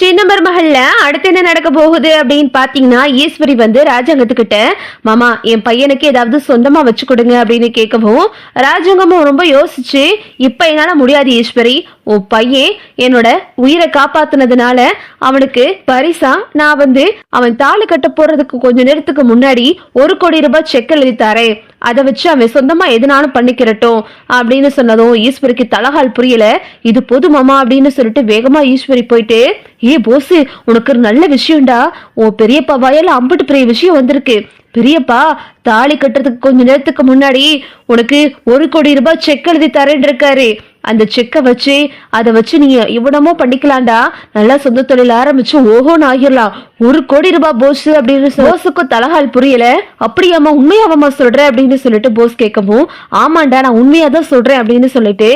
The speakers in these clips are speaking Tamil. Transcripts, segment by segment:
சின்ன மருமகள்ல அடுத்து என்ன நடக்க போகுது அப்படின்னு பாத்தீங்கன்னா ஈஸ்வரி வந்து ராஜாங்கத்துக்கிட்ட மாமா என் பையனுக்கு ஏதாவது சொந்தமா வச்சு கொடுங்க அப்படின்னு கேட்கவும் ராஜாங்கமும் ரொம்ப யோசிச்சு இப்ப என்னால முடியாது ஈஸ்வரி. உன் பையன் என்னோட உயிரை காப்பாத்தினதுனால அவனுக்கு பரிசா? நான் வந்து அவன் தாலு கட்ட போறதுக்கு கொஞ்ச நேரத்துக்கு முன்னாடி ஒரு கோடி ரூபாய் செக் எழுதி தரேன். அதை வச்சு அவன் சொந்தமா எதுனாலும் பண்ணிக்கிறட்டும் அப்படின்னு சொன்னதும் ஈஸ்வரிக்கு தலகால் புரியல. இது போதுமாமா அப்படின்னு சொல்லிட்டு வேகமா ஈஸ்வரி போயிட்டு ஏ போசு உனக்கு ஒரு நல்ல விஷயம்டா. உன் பெரியப்பா வாயால அம்பிட்டு பெரிய விஷயம் வந்திருக்கு. பெரியப்பா தாலி கட்டுறதுக்கு கொஞ்ச நேரத்துக்கு முன்னாடி உனக்கு ஒரு கோடி ரூபாய் செக் எழுதி தரேன் இருக்காரு. அந்த செக்கை வச்சு அதை வச்சு நீங்க இவ்வளமோ பண்ணிக்கலாம்டா. நல்லா சொந்த தொழில் ஆரம்பிச்சு ஓஹோன்னு ஆகிடலாம் ஒரு கோடி ரூபாய் போஸ் அப்படின்னு போஸுக்கும் தலகால் புரியல. அப்படியாம்மா உண்மையாவம்மா சொல்ற அப்படின்னு சொல்லிட்டு போஸ் கேட்கவும் ஆமாண்டா நான் உண்மையா தான் சொல்றேன் அப்படின்னு சொல்லிட்டு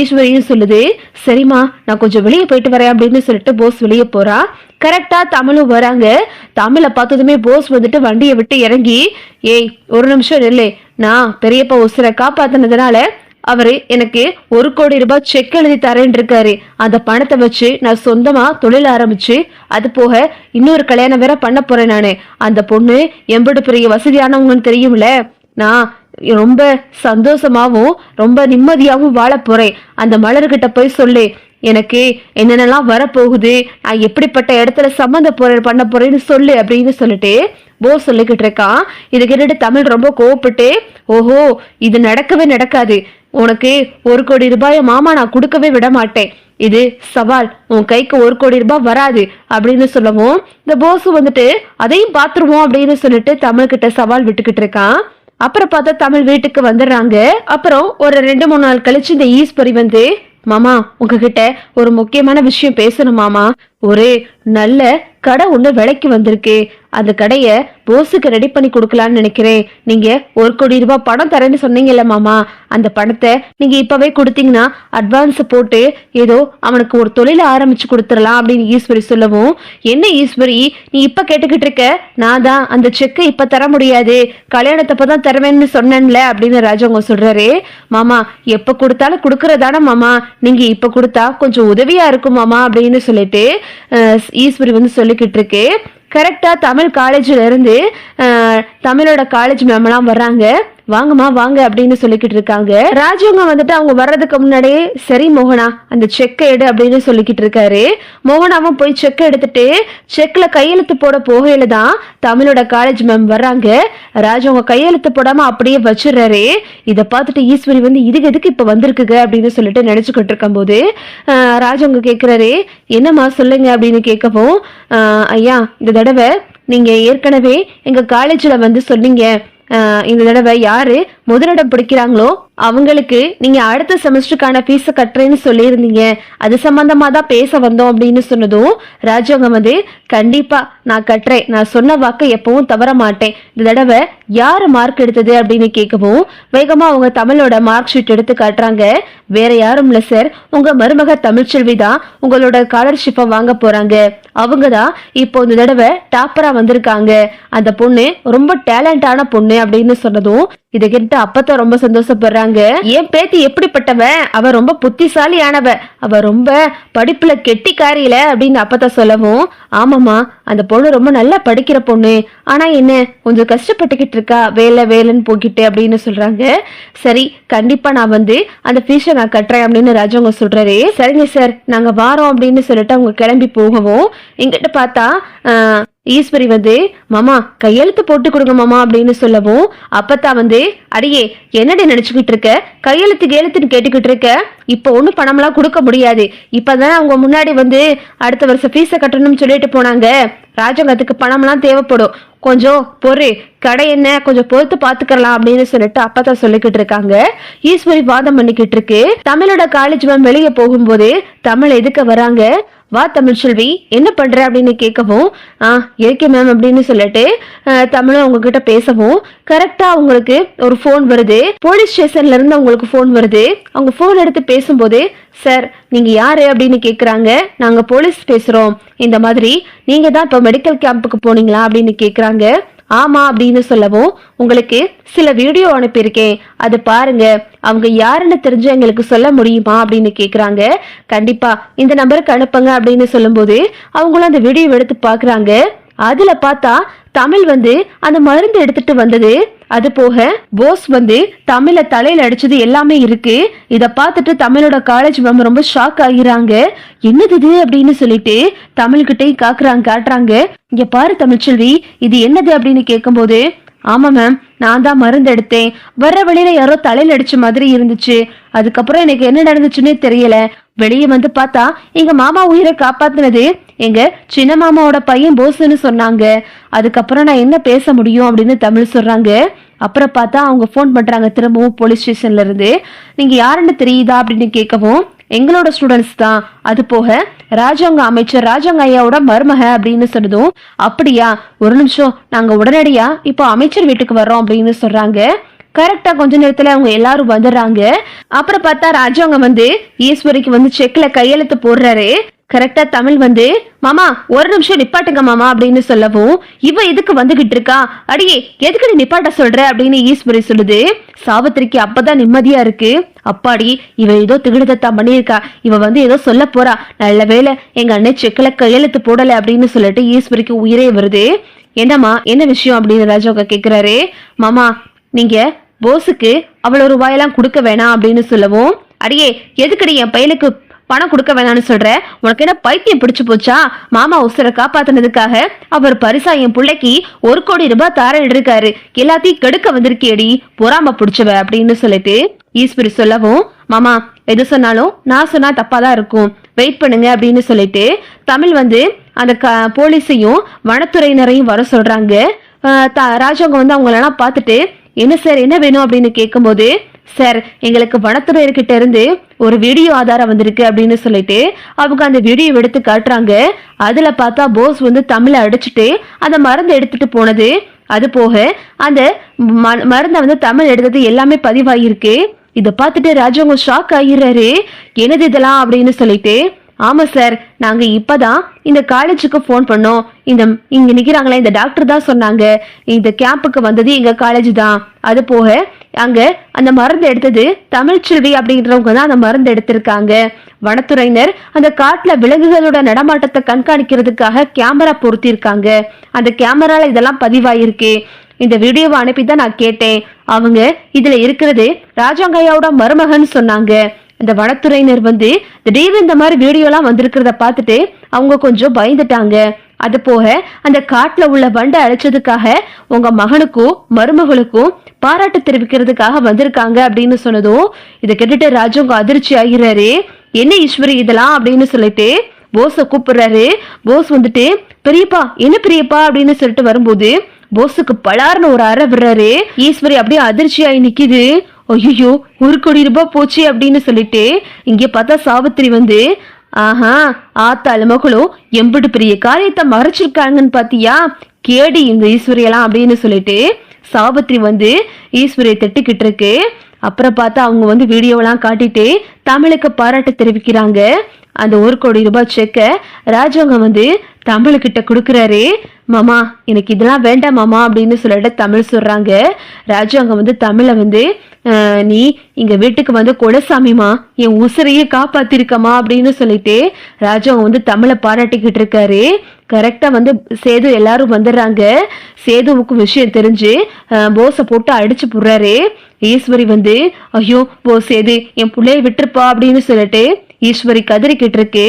ஈஸ்வரியும் சொல்லுது சரிம்மா நான் கொஞ்சம் வெளியே போயிட்டு வரேன் அப்படின்னு சொல்லிட்டு போஸ் வெளியே போறா. கரெக்டா தமிழும் வராங்க. தமிழை பார்த்ததுமே போஸ் வந்துட்டு வண்டியை விட்டு இறங்கி ஏய் ஒரு நிமிஷம் இல்லை நான் பெரியப்பா உசுரை காப்பாத்தினதுனால அவரு எனக்கு ஒரு கோடி ரூபாய் செக் எழுதி தரேன் இருக்காரு அந்த பணத்தை வச்சு நான் சொந்தமா தொழில் ஆரம்பிச்சு அது போக இன்னொரு கல்யாணம் வேற பண்ண போறேன் நானு. அந்த பொண்ணு எம்படு பெரிய வசதியானவங்கன்னு தெரியும்ல? நான் ரொம்ப சந்தோஷமாவும் ரொம்ப நிம்மதியாகவும் வாழ போறேன். அந்த மலர்கிட்ட போய் சொல்லு. எனக்கு என்னென்னலாம் வரப்போகுது நான் எப்படிப்பட்ட இடத்துல சம்மந்த போறேன் பண்ண போறேன்னு சொல்லு அப்படின்னு சொல்லிட்டு போஸ் சொல்லிக்கிட்டு இருக்கான். இதை கேட்டுட்டு தமிழ் ரொம்ப கோவப்பட்டு ஓஹோ இது நடக்கவே நடக்காது. உனக்கு ஒரு கோடி ரூபாயை மாமா நான் கொடுக்கவே விட மாட்டேன். இது சவால். உன் கைக்கு ஒரு கோடி ரூபாய் வராது அப்படின்னு சொல்லவும் இந்த போஸ் வந்துட்டு அதையும் பாத்துருவோம் அப்படின்னு சொல்லிட்டு தமிழ்கிட்ட சவால் விட்டுக்கிட்டு இருக்கான். அப்புறம் பார்த்தா தமிழ் வீட்டுக்கு வந்துடுறாங்க. அப்புறம் ஒரு ரெண்டு மூணு நாள் கழிச்சு இந்த ஈஸ்வரி வந்து மாமா உங்ககிட்ட ஒரு முக்கியமான விஷயம் பேசணும் மாமா. ஒரு நல்ல கடை ஒன்று விலைக்கு வந்திருக்கு. அந்த கடையை போஸுக்கு ரெடி பண்ணி கொடுக்கலான்னு நினைக்கிறேன். நீங்க ஒரு கோடி ரூபாய் பணம் தரேன்னு சொன்னீங்கல்ல மாமா. அந்த பணத்தை நீங்க இப்பவே கொடுத்தீங்கன்னா அட்வான்ஸ் போட்டு ஏதோ அவனுக்கு ஒரு தொழிலை ஆரம்பிச்சு கொடுத்துடலாம் அப்படின்னு ஈஸ்வரி சொல்லவும் என்ன ஈஸ்வரி நீ இப்ப கேட்டுக்கிட்டு இருக்க? நான் தான் அந்த செக்கை இப்ப தர முடியாது. கல்யாணத்தப்ப தான் தருவேன்னு சொன்னேன்ல அப்படின்னு ராஜவங்க சொல்றாரு. மாமா எப்ப கொடுத்தாலும் கொடுக்கறதான மாமா. நீங்க இப்ப கொடுத்தா கொஞ்சம் உதவியா இருக்கும் மாமா அப்படின்னு சொல்லிட்டு ஈஸ்வரி வந்து சொல்லிக்கிட்டு இருக்கு. கரெக்டாக தமிழ் காலேஜில் இருந்து தமிழோட காலேஜ் மேம்லாம் வர்றாங்க. வாங்கம்மா வாங்க அப்படின்னு சொல்லிக்கிட்டு இருக்காங்க. ராஜவங்க வந்துட்டு அவங்க வர்றதுக்கு முன்னாடியே சரி மோகனா அந்த செக்கை எடு அப்படின்னு சொல்லிக்கிட்டு இருக்காரு. மோகனாவும் போய் செக் எடுத்துட்டு செக்ல கையெழுத்து போட போகையில தான் தமிழோட காலேஜ் மேம் வர்றாங்க. ராஜவங்க கையெழுத்து போடாம அப்படியே வச்சிடுறாரு. இதை பார்த்துட்டு ஈஸ்வரி வந்து இதுக்கு எதுக்கு இப்ப வந்திருக்குங்க? அப்படின்னு சொல்லிட்டு நினைச்சுக்கிட்டு இருக்கும்போது ஆஹ், ராஜவங்க கேட்கிறாரு என்னம்மா சொல்லுங்க? அப்படின்னு கேட்கவும் ஆஹ், ஐயா இந்த தடவை நீங்க ஏற்கனவே எங்க காலேஜில் வந்து சொன்னீங்க. இந்த தடவை யாரு முதலிடம் பிடிக்கிறாங்களோ அவங்களுக்கு நீங்க அடுத்த செமஸ்டருக்கான ஃபீஸை கட்டுறேன்னு சொல்லியிருந்தீங்க. அது சம்பந்தமா தான் பேச வந்தோம் அப்படின்னு சொன்னதும் ராஜவங்க வந்து கண்டிப்பா நான் கட்டுறேன். நான் சொன்ன வாக்கை எப்பவும் தவற மாட்டேன். இந்த தடவை யார் மார்க் எடுத்தது? அப்படின்னு கேட்கவும் வேகமா அவங்க தமிழோட மார்க் ஷீட் எடுத்து காட்டுறாங்க. வேற யாரும் இல்ல சார் உங்க மருமக தமிழ்ச்செல்வி தான் உங்களோட ஸ்காலர்ஷிப்பை வாங்க போறாங்க. அவங்க தான் இப்போ இந்த தடவை டாப்பரா வந்திருக்காங்க. அந்த பொண்ணு ரொம்ப டேலண்டான பொண்ணு அப்படின்னு சொன்னதும் இதை கேட்டு அப்பத்தான் ரொம்ப சந்தோஷப்படுறாங்க. என் பேத்தி எப்படிப்பட்டவ? அவ ரொம்ப புத்திசாலியானவ. அவ ரொம்ப படிப்புல கெட்டிக்காரியில அப்படின்னு அப்பத்தான் சொல்லவும் ஆமாமா அந்த பொண்ணு ரொம்ப நல்லா படிக்கிற பொண்ணு. ஆனா என்ன கொஞ்சம் கஷ்டப்பட்டுக்கிட்டு இருக்கா வேலை வேலைன்னு போக்கிட்டு அப்படின்னு சொல்றாங்க. சரி கண்டிப்பா நான் வந்து அந்த ஃபீஸை நான் கட்டுறேன் அப்படின்னு ராஜவங்க சொல்றாரு. சரிங்க சார் நாங்க வாரோம் அப்படின்னு சொல்லிட்டு அவங்க கிளம்பி போகவும் எங்கிட்ட பார்த்தா ஈஸ்வரி வந்து மாமா கையெழுத்து போட்டு கொடுங்க மாமா அப்படின்னு சொல்லவும் அப்பத்தான் வந்து அடியே என்னடி நினைச்சுக்கிட்டு இருக்க? கையெழுத்து கேழுத்துன்னு கேட்டுக்கிட்டு இருக்க? இப்போ ஒன்றும் பணம்லாம் கொடுக்க முடியாது. இப்பதான் அவங்க முன்னாடி வந்து அடுத்த வருஷம் ஃபீஸை கட்டணும்னு சொல்லிட்டு போனாங்க. ராஜங்கத்துக்கு பணம்லாம் தேவைப்படும். கொஞ்சம் பொறு கடை என்ன கொஞ்சம் பொறுத்து பாத்துக்கலாம் அப்படின்னு சொல்லிட்டு அப்பதான் சொல்லிக்கிட்டு இருக்காங்க. ஈஸ்வரி வாதம் பண்ணிக்கிட்டு இருக்கு. தமிழோட காலேஜ் மேம் வெளியே போகும்போது தமிழ் எதுக்க வராங்க? வா தமிழ்ச்செல்வி என்ன பண்ணுற அப்படின்னு கேட்கவும் ஆ இருக்கே மேம் அப்படின்னு சொல்லிட்டு தமிழை தமிழும் பேசவும் கரெக்டாக அவங்களுக்கு ஒரு ஃபோன் வருது. போலீஸ் ஸ்டேஷன்லேருந்து அவங்களுக்கு ஃபோன் வருது. அவங்க ஃபோன் எடுத்து பேசும்போது சார் நீங்கள் யார்? அப்படின்னு கேட்குறாங்க நாங்கள் போலீஸ் பேசுகிறோம் இந்த மாதிரி நீங்கள் தான் இப்போ மெடிக்கல் கேம்புக்கு போனீங்களா? அப்படின்னு கேட்குறாங்க ஆமா அப்படின்னு சொல்லவும் உங்களுக்கு சில வீடியோ அனுப்பியிருக்கேன் அது பாருங்க அவங்க யாருன்னு தெரிஞ்சு எங்களுக்கு சொல்ல முடியுமா அப்படின்னு கேக்குறாங்க. கண்டிப்பா இந்த நம்பருக்கு அனுப்புங்க அப்படின்னு சொல்லும்போது அவங்களும் அந்த வீடியோ எடுத்து பாக்குறாங்க அதுல பார்த்தா தமிழ் வந்து அந்த மருந்து எடுத்துட்டு வந்தது. அது போக போஸ் வந்து தமிழ தலையில அடிச்சது எல்லாமே இருக்கு. இத பார்த்துட்டு தமிழோட காலேஜ் மேம் ரொம்ப ஷாக் ஆகிறாங்க என்னது இது அப்படின்னு சொல்லிட்டு தமிழ்கிட்டே காக்குறாங்க காட்டுறாங்க. இங்க பாரு தமிழ்ச்செல்வி இது என்னது அப்படின்னு கேட்கும்போது ஆமா மேம் நான் தான் மருந்து எடுத்தேன். வர்ற வழியில யாரோ தலையில அடிச்ச மாதிரி இருந்துச்சு. அதுக்கப்புறம் எனக்கு என்ன நடந்துச்சுன்னே தெரியல. வெளியே வந்து பார்த்தா எங்க மாமா உயிரை காப்பாத்தினது எங்க சின்ன மாமாவோட பையன் போஸ்ன்னு சொன்னாங்க. அதுக்கப்புறம் நான் என்ன பேச முடியும் அப்படின்னு தமிழ் சொல்றாங்க. அப்புறம் பார்த்தா அவங்க ஃபோன் பண்றாங்க திரும்பவும் போலீஸ் ஸ்டேஷன்ல இருந்து. நீங்க யாருன்னு தெரியுதா அப்படின்னு கேட்கவும் எங்களோட ஸ்டூடெண்ட்ஸ் தான். அது போக ராஜாங்க அமைச்சர் ராஜாங்க ஐயாவோட மருமக அப்படின்னு சொன்னதும் அப்படியா ஒரு நிமிஷம் நாங்க உடனடியா இப்போ அமைச்சர் வீட்டுக்கு வர்றோம் அப்படின்னு சொல்றாங்க. கரெக்டா கொஞ்ச நேரத்துல அவங்க எல்லாரும் வந்துடுறாங்க. அப்புறம் பார்த்தா ராஜாங்க வந்து ஈஸ்வரிக்கு வந்து செக்ல கையெழுத்து போடுறாரு. கரெக்டா தமிழ் வந்து மாமா ஒரு நிமிஷம் நிப்பாட்டுங்க மாமா அப்படின்னு சொல்லவும் இவ எதுக்கு வந்துகிட்டு இருக்கா? அடியே எதுக்கு நீ நிப்பாட்ட சொல்ற? அப்படின்னு ஈஸ்வரி சொல்லுது. சாவித்திரிக்கு அப்பதான் நிம்மதியா இருக்கு. அப்பாடி இவ ஏதோ திகிடத்தான் பண்ணியிருக்கா. இவ வந்து ஏதோ சொல்ல போறா. நல்ல வேளை எங்க அண்ணன் செக்கில கையெழுத்து போடல அப்படின்னு சொல்லிட்டு ஈஸ்வரிக்கு உயிரே வருது. என்னம்மா என்ன விஷயம்? அப்படின்னு ராஜாவுக்கு கேக்குறாரு. மாமா நீங்க போஸுக்கு அவ்வளவு ரூபாயெல்லாம் கொடுக்க வேணாம் அப்படின்னு சொல்லவும் அடியே எதுக்கடி என் பையனுக்கு பணம் கொடுக்க வேணாம்னு சொல்ற. உனக்கு என்ன பைத்தியம் பிடிச்சு போச்சா? மாமா உசுரை காப்பாத்தினதுக்காக அவர் பரிசா என் பிள்ளைக்கு ஒரு கோடி ரூபாய் தார இருக்காரு. எல்லாத்தையும் கெடுக்க வந்திருக்கேடி பொறாம பிடிச்சவ அப்படின்னு சொல்லிட்டு ஈஸ்வரி சொல்லவும் மாமா எது சொன்னாலும் நான் சொன்னா தப்பாதான் இருக்கும். வெயிட் பண்ணுங்க அப்படின்னு சொல்லிட்டு தமிழ் வந்து அந்த க போலீஸையும் வனத்துறையினரையும் வர சொல்றாங்க. ராஜவங்க வந்து அவங்களெல்லாம் பார்த்துட்டு என்ன சார் என்ன வேணும் அப்படின்னு கேட்கும்போது சார் எங்களுக்கு வனத்துறையர்கிட்ட இருந்து ஒரு வீடியோ ஆதாரம் வந்திருக்கு அப்படின்னு சொல்லிட்டு அவங்க அந்த வீடியோ எடுத்து காட்டுறாங்க. அதுல பார்த்தா போஸ் வந்து தமிழை அடிச்சுட்டு அந்த மருந்து எடுத்துட்டு போனது. அது போக அந்த ம- மருந்தை வந்து தமிழ் எடுத்தது எல்லாமே பதிவாகிருக்கு இதை பார்த்துட்டு ராஜவங்க ஷாக் ஆகிறாரு என்னது இதெல்லாம் அப்படின்னு சொல்லிட்டு ஆமாம் சார் நாங்கள் இப்போ தான் இந்த காலேஜுக்கு ஃபோன் பண்ணோம். இந்த இங்கே நிற்கிறாங்களே இந்த டாக்டர் தான் சொன்னாங்க. இந்த கேம்புக்கு வந்தது எங்கள் காலேஜ் தான். அது போக அங்கே அந்த மருந்து எடுத்தது தமிழ்ச்செல்வி அப்படின்றவங்க தான் அந்த மருந்து எடுத்திருக்காங்க. வனத்துறையினர் அந்த காட்டில் விலங்குகளோட நடமாட்டத்தை கண்காணிக்கிறதுக்காக கேமரா பொருத்தியிருக்காங்க. அந்த கேமரால இதெல்லாம் பதிவாயிருக்கு. இந்த வீடியோவை அனுப்பி தான் நான் கேட்டேன். அவங்க இதில் இருக்கிறது ராஜாங்கையாவோட மருமகன் சொன்னாங்க. இந்த வனத்துறையினர் வந்து திடீர்னு இந்த மாதிரி வீடியோலாம் வந்திருக்கிறத பார்த்துட்டு அவங்க கொஞ்சம் பயந்துட்டாங்க. அது போக அந்த காட்டுல உள்ள வண்டை அழைச்சதுக்காக உங்க மகனுக்கும் மருமகளுக்கும் பாராட்டு தெரிவிக்கிறதுக்காக வந்திருக்காங்க அப்படின்னு சொன்னதும் இதை கேட்டுட்டு ராஜவங்க அதிர்ச்சி ஆகிறாரு என்ன ஈஸ்வரி இதெல்லாம்? அப்படின்னு சொல்லிட்டு போஸை கூப்பிடுறாரு. போஸ் வந்துட்டு பெரியப்பா என்ன பெரியப்பா? அப்படின்னு சொல்லிட்டு வரும்போது போஸுக்கு பலார்னு ஒரு அற விடுறாரு. ஈஸ்வரி அப்படியே அதிர்ச்சியாகி நிக்குது. ஐயோ ஒரு கோடி ரூபாய் போச்சு அப்படின்னு சொல்லிட்டு இங்கே பார்த்தா சாவித்திரி வந்து ஆஹா ஆத்தாள் மகளும் எம்பிட்டு பெரிய காரியத்தை மறைச்சிருக்காங்கன்னு பாத்தியா? கேடி இந்த ஈஸ்வரியெல்லாம் அப்படின்னு சொல்லிட்டு சாவித்திரி வந்து ஈஸ்வரியை திட்டுக்கிட்டு இருக்கு. அப்புறம் பார்த்தா அவங்க வந்து வீடியோவெல்லாம் காட்டிட்டு தமிழுக்கு பாராட்டு தெரிவிக்கிறாங்க. அந்த ஒரு கோடி ரூபாய் செக்கை ராஜவங்க வந்து தமிழுக்கிட்ட கொடுக்குறாரு. மாமா எனக்கு இதெல்லாம் வேண்டாம் மாமா அப்படின்னு சொல்லிட்டு தமிழ் சொல்கிறாங்க ராஜவங்க வந்து தமிழை வந்து நீ இங்க வீட்டுக்கு வந்து கொடசாமிமா என் உசிரையே காப்பாத்திருக்கமா அப்படின்னு சொல்லிட்டு ராஜா வந்து தமிழை பாராட்டிக்கிட்டு இருக்காரு. கரெக்டா வந்து சேது எல்லாரும் வந்துடுறாங்க. சேதுவுக்கு விஷயம் தெரிஞ்சு போஸை போட்டு அடிச்சு போடுறாரு. ஈஸ்வரி வந்து ஐயோ போ சேது என் பிள்ளைய விட்டுருப்பா அப்படின்னு சொல்லிட்டு ஈஸ்வரி கதறிக்கிட்டு இருக்கு.